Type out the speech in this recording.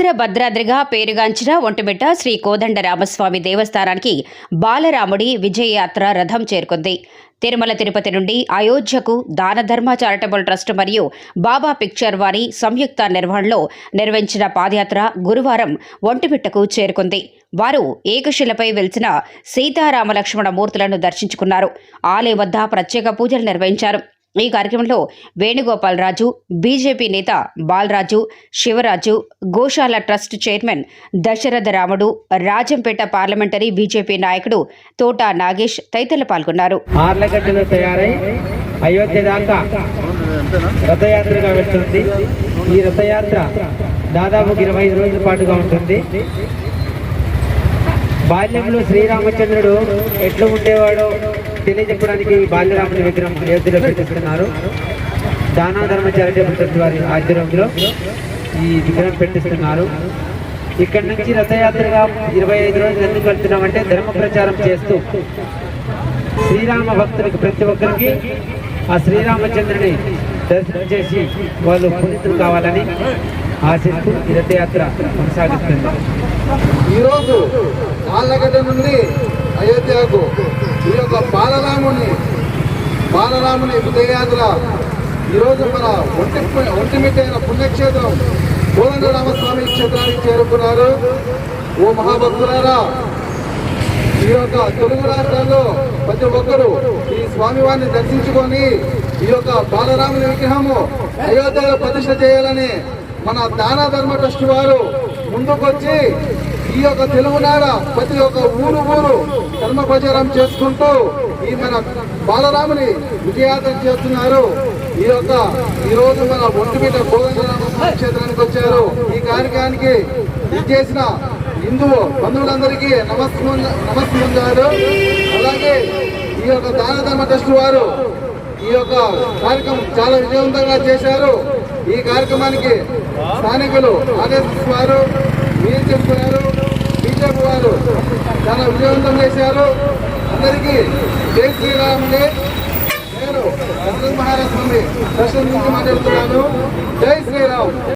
వీరభద్రాద్రిగా పేరుగాంచిన ఒంటిమిట్ట శ్రీ కోదండ రామస్వామి దేవస్థానానికి బాలరాముడి విజయయాత్ర రథం చేరుకుంది. తిరుమల తిరుపతి నుండి అయోధ్యకు దాన ధర్మ చారిటబుల్ ట్రస్ట్ మరియు బాబా పిక్చర్ వారి సంయుక్త నిర్వహణలో నిర్వహించిన పాదయాత్ర గురువారం ఒంటిమిట్టకు చేరుకుంది. వారు ఏకశిలపై వెలిసిన సీతారామ లక్ష్మణ మూర్తులను దర్శించుకున్నారు. ఆలయం వద్ద ప్రత్యేక పూజలు నిర్వహించారు. ఈ కార్యక్రమంలో వేణుగోపాలరాజు బీజేపీ నేత బాలరాజు శివరాజు గోశాల ట్రస్ట్ చైర్మన్ దశరథ రాముడు రాజంపేట పార్లమెంటరీ బీజేపీ నాయకుడు తోట నాగేష్ తదితరులు పాల్గొన్నారు. తయారై అయోధ్య దాకా రథయాత్రగా వెళ్తుంది. ఈ రథయాత్ర దాదాపు ఇరవై ఐదు రోజుల పాటుగా ఉంటుంది. బాల్యంలో శ్రీరామచంద్రుడు ఎట్లు ఉండేవాడో తెలియజెప్పడానికి ఈ బాల్యరాముని విగ్రహం అయోధ్యలో పెట్టిస్తున్నారు. దానా ధర్మ చారిటబుల్ ట్రస్ట్ వారి ఆధ్వర్యంలో ఈ విగ్రహం పెట్టిస్తున్నారు. ఇక్కడి నుంచి రథయాత్రగా ఇరవై ఐదు రోజులు ఎందుకు వెళ్తున్నామంటే ధర్మ ప్రచారం చేస్తూ శ్రీరామ భక్తులకు ప్రతి ఒక్కరికి ఆ శ్రీరామచంద్రుని దర్శనం చేసి వాళ్ళు పునీతులు కావాలని ఆశిస్తూ ఈ రథయాత్ర కొనసాగిస్తుంది. ఈరోజు ఆళ్ళగడ్డ నుండి అయోధ్యకు ఈ యొక్క బాలరాముని బాలరాముని విజయయాత్ర ఈరోజు మన ఒంటి ఒంటిమిట్టైన పుణ్యక్షేత్రం కోదండరామస్వామి క్షేత్రానికి చేరుకున్నారు. ఓ మహాభక్తులారా ఈ యొక్క తెలుగు రాష్ట్రాల్లో ప్రతి ఒక్కరూ ఈ స్వామివారిని దర్శించుకొని ఈ యొక్క బాలరాముని విగ్రహము అయోధ్యలో ప్రతిష్ట చేయాలని మన దాన ధర్మ ట్రస్ట్ వారు ముందుకొచ్చి ఈ యొక్క తెలుగునాడ ప్రతి ఒక్క ఊరు ఊరు ధర్మ ప్రచారం చేసుకుంటూ ఈ మన బాలరాముని విజయాత్ర చేస్తున్నారు. ఈ యొక్క ఈ రోజు మన ఒంటిమిట కోదండరామ క్షేత్రానికి వచ్చారు. ఈ కార్యక్రమానికి ఇచ్చేసిన హిందూ బంధువులందరికీ నమస్కారం నమస్కరించారు అలాగే ఈ యొక్క దాన ధర్మ ట్రస్ట్ వారు ఈ యొక్క కార్యక్రమం చాలా విజయవంతంగా చేశారు. ఈ కార్యక్రమానికి స్థానికులు ఆర్ఎస్ఎస్ వారు మీరు చెప్తున్నారు బీజేపీ వారు చాలా విజయవంతం చేశారు. అందరికీ జై శ్రీరామ్ నేను మహారాజ్ స్వామి దర్శనం నుంచి మాట్లాడుతున్నాను. జై శ్రీరామ్.